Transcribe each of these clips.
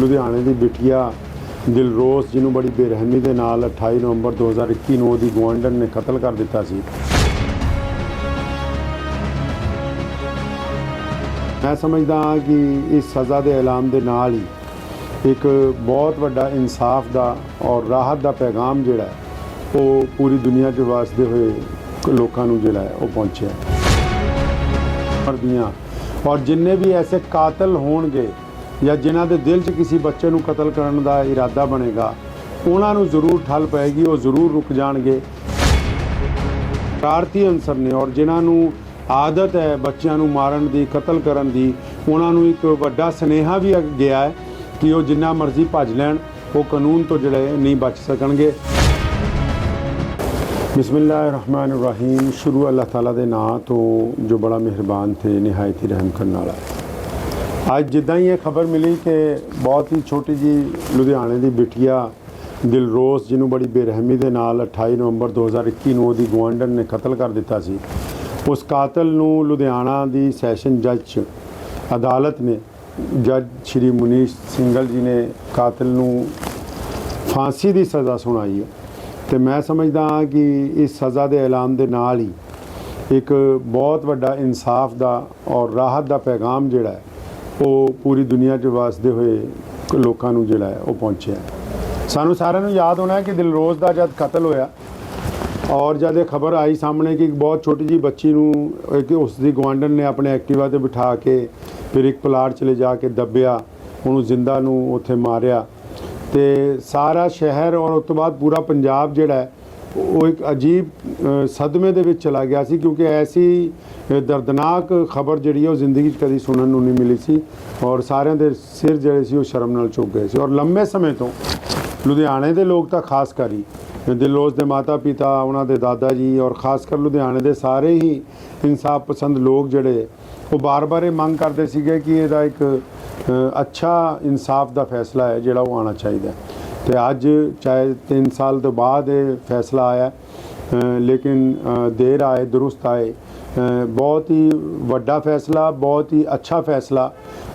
ਲੁਧਿਆਣੇ ਦੀ ਬਿਟੀਆ ਦਿਲਰੋਜ਼ ਜਿਹਨੂੰ ਬੜੀ ਬੇਰਹਿਮੀ ਦੇ ਨਾਲ 28 ਨਵੰਬਰ 2021 ਨੂੰ ਉਹਦੀ ਗਵਾਂਢਣ ਨੇ ਕਤਲ ਕਰ ਦਿੱਤਾ ਸੀ। ਮੈਂ ਸਮਝਦਾ ਹਾਂ ਕਿ ਇਸ ਸਜ਼ਾ ਦੇ ਐਲਾਨ ਦੇ ਨਾਲ ਹੀ ਇੱਕ ਬਹੁਤ ਵੱਡਾ ਇਨਸਾਫ ਦਾ ਔਰ ਰਾਹਤ ਦਾ ਪੈਗਾਮ ਜਿਹੜਾ ਉਹ ਪੂਰੀ ਦੁਨੀਆ 'ਚ ਵਸਦੇ ਹੋਏ ਲੋਕਾਂ ਨੂੰ ਜਿਹੜਾ ਉਹ ਪਹੁੰਚਿਆ ਦੀਆਂ ਔਰ ਜਿੰਨੇ ਵੀ ਐਸੇ ਕਾਤਲ ਹੋਣਗੇ ਜਾਂ ਜਿਨ੍ਹਾਂ ਦੇ ਦਿਲ 'ਚ ਕਿਸੇ ਬੱਚੇ ਨੂੰ ਕਤਲ ਕਰਨ ਦਾ ਇਰਾਦਾ ਬਣੇਗਾ, ਉਹਨਾਂ ਨੂੰ ਜ਼ਰੂਰ ਠੱਲ ਪਏਗੀ, ਉਹ ਜ਼ਰੂਰ ਰੁਕ ਜਾਣਗੇ। ਸ਼ਰਾਰਤੀ ਅਨਸਰ ਨੇ, ਔਰ ਜਿਨ੍ਹਾਂ ਨੂੰ ਆਦਤ ਹੈ ਬੱਚਿਆਂ ਨੂੰ ਮਾਰਨ ਦੀ, ਕਤਲ ਕਰਨ ਦੀ, ਉਹਨਾਂ ਨੂੰ ਇੱਕ ਵੱਡਾ ਸਨੇਹਾ ਵੀ ਅ- ਗਿਆ ਹੈ ਕਿ ਉਹ ਜਿੰਨਾ ਮਰਜ਼ੀ ਭੱਜ ਲੈਣ, ਉਹ ਕਾਨੂੰਨ ਤੋਂ ਜਿਹੜੇ ਨਹੀਂ ਬਚ ਸਕਣਗੇ। ਬਿਸਮਿਲ੍ਲਾਹਿਰਰਹਿਮਾਨਿਰਰਹੀਮ। ਸ਼ੁਰੂ ਅੱਲਾਹ ਤਾਲਾ ਦੇ ਨਾਂ ਤੋਂ ਜੋ ਬੜਾ ਮਿਹਰਬਾਨ ਤੇ, ਨਿਹਾਇਤ ਹੀ ਰਹਿਮ ਕਰਨ ਵਾਲਾ ਹੈ। ਅੱਜ ਜਿੱਦਾਂ ਹੀ ਇਹ ਖਬਰ ਮਿਲੀ ਕਿ ਬਹੁਤ ਹੀ ਛੋਟੀ ਜੀ ਲੁਧਿਆਣੇ ਦੀ ਬਿਟੀਆ ਦਿਲਰੋਜ਼ ਜਿਹਨੂੰ ਬੜੀ ਬੇਰਹਿਮੀ ਦੇ ਨਾਲ 28 ਨਵੰਬਰ 2021 ਨੂੰ ਉਹਦੀ ਗਵਾਂਢਣ ਨੇ ਕਤਲ ਕਰ ਦਿੱਤਾ ਸੀ, ਉਸ ਕਾਤਲ ਨੂੰ ਲੁਧਿਆਣਾ ਦੀ ਸੈਸ਼ਨ ਜੱਜ ਅਦਾਲਤ ਨੇ, ਜੱਜ ਸ਼੍ਰੀ ਮੁਨੀਸ਼ ਸਿੰਗਲ ਜੀ ਨੇ ਕਾਤਲ ਨੂੰ ਫਾਂਸੀ ਦੀ ਸਜ਼ਾ ਸੁਣਾਈ ਹੈ। ਤੇ ਮੈਂ ਸਮਝਦਾ ਹਾਂ ਕਿ ਇਸ ਸਜ਼ਾ ਦੇ ਐਲਾਨ ਦੇ ਨਾਲ ਹੀ ਇੱਕ ਬਹੁਤ ਵੱਡਾ ਇਨਸਾਫ ਦਾ ਔਰ ਰਾਹਤ ਦਾ ਪੈਗਾਮ ਜਿਹੜਾ ਹੈ ਉਹ ਪੂਰੀ ਦੁਨੀਆ 'ਚ ਵਸਦੇ ਹੋਏ ਲੋਕਾਂ ਨੂੰ ਜਿਹੜਾ ਹੈ ਉਹ ਪਹੁੰਚਿਆ। ਸਾਨੂੰ ਸਾਰਿਆਂ ਨੂੰ ਯਾਦ ਹੋਣਾ ਹੈ ਕਿ ਦਿਲਰੋਜ਼ ਦਾ ਜਦ ਕਤਲ ਹੋਇਆ ਔਰ ਜਦ ਇਹ ਖਬਰ ਆਈ ਸਾਹਮਣੇ ਕਿ ਇੱਕ ਬਹੁਤ ਛੋਟੀ ਜੀ ਬੱਚੀ ਨੂੰ ਇੱਕ ਉਸ ਦੀ ਗਵਾਂਢਣ ਨੇ ਆਪਣੇ ਐਕਟਿਵਾ ਤੇ ਬਿਠਾ ਕੇ ਫਿਰ ਇੱਕ ਪਲਾਟ 'ਚ ਲੈ ਜਾ ਕੇ ਦੱਬਿਆ, ਉਹਨੂੰ ਜ਼ਿੰਦਾ ਨੂੰ ਉੱਥੇ ਮਾਰਿਆ। ਤੇ ਸਾਰਾ ਸ਼ਹਿਰ ਔਰ ਉਸ ਤੋਂ ਬਾਅਦ ਪੂਰਾ ਪੰਜਾਬ ਜਿਹੜਾ ਉਹ ਇੱਕ ਅਜੀਬ ਸਦਮੇ ਦੇ ਵਿੱਚ ਚਲਾ ਗਿਆ ਸੀ ਕਿਉਂਕਿ ਐਸੀ ਦਰਦਨਾਕ ਖਬਰ ਜਿਹੜੀ ਹੈ ਉਹ ਜ਼ਿੰਦਗੀ 'ਚ ਕਦੀ ਸੁਣਨ ਨੂੰ ਨਹੀਂ ਮਿਲੀ ਸੀ ਔਰ ਸਾਰਿਆਂ ਦੇ ਸਿਰ ਜਿਹੜੇ ਸੀ ਉਹ ਸ਼ਰਮ ਨਾਲ ਝੁਕ ਗਏ ਸੀ ਔਰ ਲੰਮੇ ਸਮੇਂ ਤੋਂ ਲੁਧਿਆਣੇ ਦੇ ਲੋਕ ਤਾਂ ਖਾਸ ਕਰ ਹੀ ਦਿਲੋਜ਼ ਦੇ ਮਾਤਾ ਪਿਤਾ, ਉਹਨਾਂ ਦੇ ਦਾਦਾ ਜੀ ਔਰ ਖਾਸ ਕਰ ਲੁਧਿਆਣੇ ਦੇ ਸਾਰੇ ਹੀ ਇਨਸਾਫ ਪਸੰਦ ਲੋਕ ਜਿਹੜੇ, ਉਹ ਬਾਰ-ਬਾਰ ਇਹ ਮੰਗ ਕਰਦੇ ਸੀਗੇ ਕਿ ਇਹਦਾ ਇੱਕ ਅੱਛਾ ਇਨਸਾਫ ਦਾ ਫੈਸਲਾ ਹੈ ਜਿਹੜਾ ਉਹ ਆਉਣਾ ਚਾਹੀਦਾ ਤੇ ਅੱਜ ਚਾਹੇ 3 ਸਾਲ ਤੋਂ ਬਾਅਦ ਇਹ ਫੈਸਲਾ ਆਇਆ ਲੇਕਿਨ ਦੇਰ ਆਏ, ਦਰੁਸਤ ਆਏ ਬਹੁਤ ਹੀ ਵੱਡਾ ਫੈਸਲਾ, ਬਹੁਤ ਹੀ ਅੱਛਾ ਫੈਸਲਾ।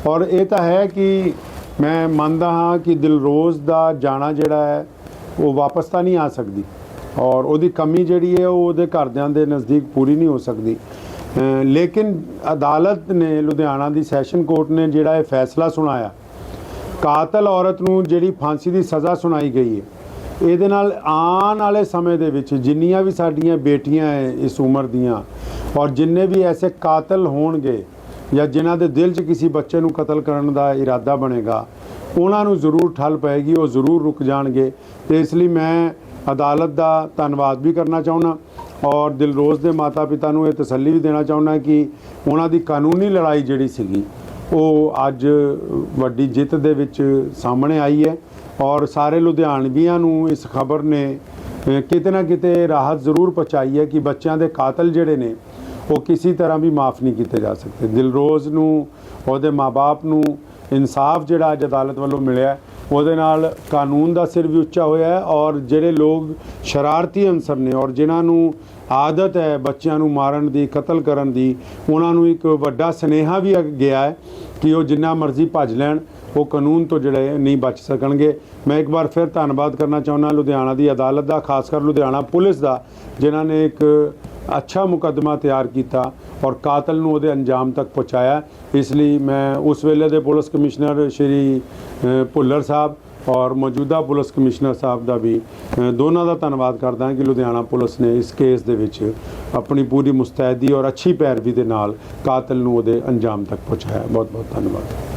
ਔਰ ਇਹ ਤਾਂ ਹੈ ਕਿ ਮੈਂ ਮੰਨਦਾ ਹਾਂ ਕਿ ਦਿਲਰੋਜ਼ ਦਾ ਜਾਣਾ ਜਿਹੜਾ ਹੈ, ਉਹ ਵਾਪਸ ਤਾਂ ਨਹੀਂ ਆ ਸਕਦੀ। ਔਰ ਉਹਦੀ ਕਮੀ ਜਿਹੜੀ ਹੈ, ਉਹ ਉਹਦੇ ਘਰਦਿਆਂ ਦੇ ਨਜ਼ਦੀਕ ਪੂਰੀ ਨਹੀਂ ਹੋ ਸਕਦੀ। ਲੇਕਿਨ ਅਦਾਲਤ ਨੇ, ਲੁਧਿਆਣਾ ਦੀ ਸੈਸ਼ਨ ਕੋਰਟ ਨੇ ਜਿਹੜਾ ਇਹ ਫੈਸਲਾ ਸੁਣਾਇਆ ਕਾਤਲ ਔਰਤ ਨੂੰ ਜਿਹੜੀ ਫਾਂਸੀ ਦੀ ਸਜ਼ਾ ਸੁਣਾਈ ਗਈ ਹੈ। ਇਹਦੇ ਨਾਲ ਆਉਣ ਵਾਲੇ ਸਮੇਂ ਦੇ ਵਿੱਚ ਜਿੰਨੀਆਂ ਵੀ ਸਾਡੀਆਂ ਬੇਟੀਆਂ ਹੈ ਇਸ ਉਮਰ ਦੀਆਂ ਔਰ ਜਿੰਨੇ ਵੀ ਐਸੇ ਕਾਤਲ ਹੋਣਗੇ ਜਾਂ ਜਿਨ੍ਹਾਂ ਦੇ ਦਿਲ 'ਚ ਕਿਸੇ ਬੱਚੇ ਨੂੰ ਕਤਲ ਕਰਨ ਦਾ ਇਰਾਦਾ ਬਣੇਗਾ, ਉਹਨਾਂ ਨੂੰ ਜ਼ਰੂਰ ਠੱਲ ਪਏਗੀ, ਉਹ ਜ਼ਰੂਰ ਰੁਕ ਜਾਣਗੇ। ਤੇ ਇਸ ਲਈ ਮੈਂ ਅਦਾਲਤ ਦਾ ਧੰਨਵਾਦ ਵੀ ਕਰਨਾ ਚਾਹੁੰਦਾ ਔਰ ਦਿਲਰੋਜ਼ ਦੇ ਮਾਤਾ-ਪਿਤਾ ਨੂੰ ਇਹ ਤਸੱਲੀ ਵੀ ਦੇਣਾ ਚਾਹੁੰਦਾ ਕਿ ਉਹਨਾਂ ਦੀ ਕਾਨੂੰਨੀ ਲੜਾਈ ਜਿਹੜੀ ਸੀਗੀ ਉਹ ਅੱਜ ਵੱਡੀ ਜਿੱਤ ਦੇ ਵਿੱਚ ਸਾਹਮਣੇ ਆਈ ਹੈ ਔਰ ਸਾਰੇ ਲੁਧਿਆਣਵੀਆਂ ਨੂੰ ਇਸ ਖਬਰ ਨੇ ਕਿਤੇ ਨਾ ਕਿਤੇ ਰਾਹਤ ਜ਼ਰੂਰ ਪਹੁੰਚਾਈ ਹੈ ਕਿ ਬੱਚਿਆਂ ਦੇ ਕਾਤਲ ਜਿਹੜੇ ਨੇ, ਉਹ ਕਿਸੇ ਤਰ੍ਹਾਂ ਵੀ ਮਾਫ ਨਹੀਂ ਕੀਤੇ ਜਾ ਸਕਦੇ। ਦਿਲਰੋਜ਼ ਨੂੰ, ਉਹਦੇ ਮਾਪੇ ਨੂੰ ਇਨਸਾਫ ਜਿਹੜਾ ਅੱਜ ਅਦਾਲਤ ਵੱਲੋਂ ਮਿਲਿਆ ਉਹਦੇ ਨਾਲ ਕਾਨੂੰਨ ਦਾ ਸਿਰ ਵੀ ਉੱਚਾ ਹੋਇਆ ਹੈ ਔਰ ਜਿਹੜੇ ਲੋਕ ਸ਼ਰਾਰਤੀ ਅਨਸਰ ਨੇ ਔਰ ਜਿਨ੍ਹਾਂ ਨੂੰ ਆਦਤ ਹੈ ਬੱਚਿਆਂ ਨੂੰ ਮਾਰਨ ਦੀ, ਕਤਲ ਕਰਨ ਦੀ, ਉਹਨਾਂ ਨੂੰ ਇੱਕ ਵੱਡਾ ਸਨੇਹਾ ਵੀ ਅ- ਗਿਆ ਹੈ ਕਿ ਉਹ ਜਿੰਨਾ ਮਰਜ਼ੀ ਭੱਜ ਲੈਣ, ਉਹ ਕਾਨੂੰਨ ਤੋਂ ਜਿਹੜੇ ਨਹੀਂ ਬਚ ਸਕਣਗੇ। ਮੈਂ ਇੱਕ ਵਾਰ ਫਿਰ ਧੰਨਵਾਦ ਕਰਨਾ ਚਾਹੁੰਦਾ ਲੁਧਿਆਣਾ ਦੀ ਅਦਾਲਤ ਦਾ, ਖਾਸ ਕਰ ਲੁਧਿਆਣਾ ਪੁਲਿਸ ਦਾ, ਜਿਨ੍ਹਾਂ ਨੇ ਇੱਕ ਅੱਛਾ ਮੁਕੱਦਮਾ ਤਿਆਰ ਕੀਤਾ ਔਰ ਕਾਤਲ ਨੂੰ ਉਹਦੇ ਅੰਜਾਮ ਤੱਕ ਪਹੁੰਚਾਇਆ। ਇਸ ਲਈ ਮੈਂ ਉਸ ਵੇਲੇ ਦੇ ਪੁਲਿਸ ਕਮਿਸ਼ਨਰ ਸ਼੍ਰੀ ਭੁੱਲਰ ਸਾਹਿਬ ਔਰ ਮੌਜੂਦਾ ਪੁਲਿਸ ਕਮਿਸ਼ਨਰ ਸਾਹਿਬ ਦਾ ਵੀ ਦੋਨਾਂ ਦਾ ਧੰਨਵਾਦ ਕਰਦਾ ਹਾਂ ਕਿ ਲੁਧਿਆਣਾ ਪੁਲਿਸ ਨੇ ਇਸ ਕੇਸ ਦੇ ਵਿੱਚ ਆਪਣੀ ਪੂਰੀ ਮੁਸਤੈਦੀ ਔਰ ਅੱਛੀ ਪੈਰਵੀ ਦੇ ਨਾਲ ਕਾਤਲ ਨੂੰ ਉਹਦੇ ਅੰਜਾਮ ਤੱਕ ਪਹੁੰਚਾਇਆ। ਬਹੁਤ ਬਹੁਤ ਧੰਨਵਾਦ।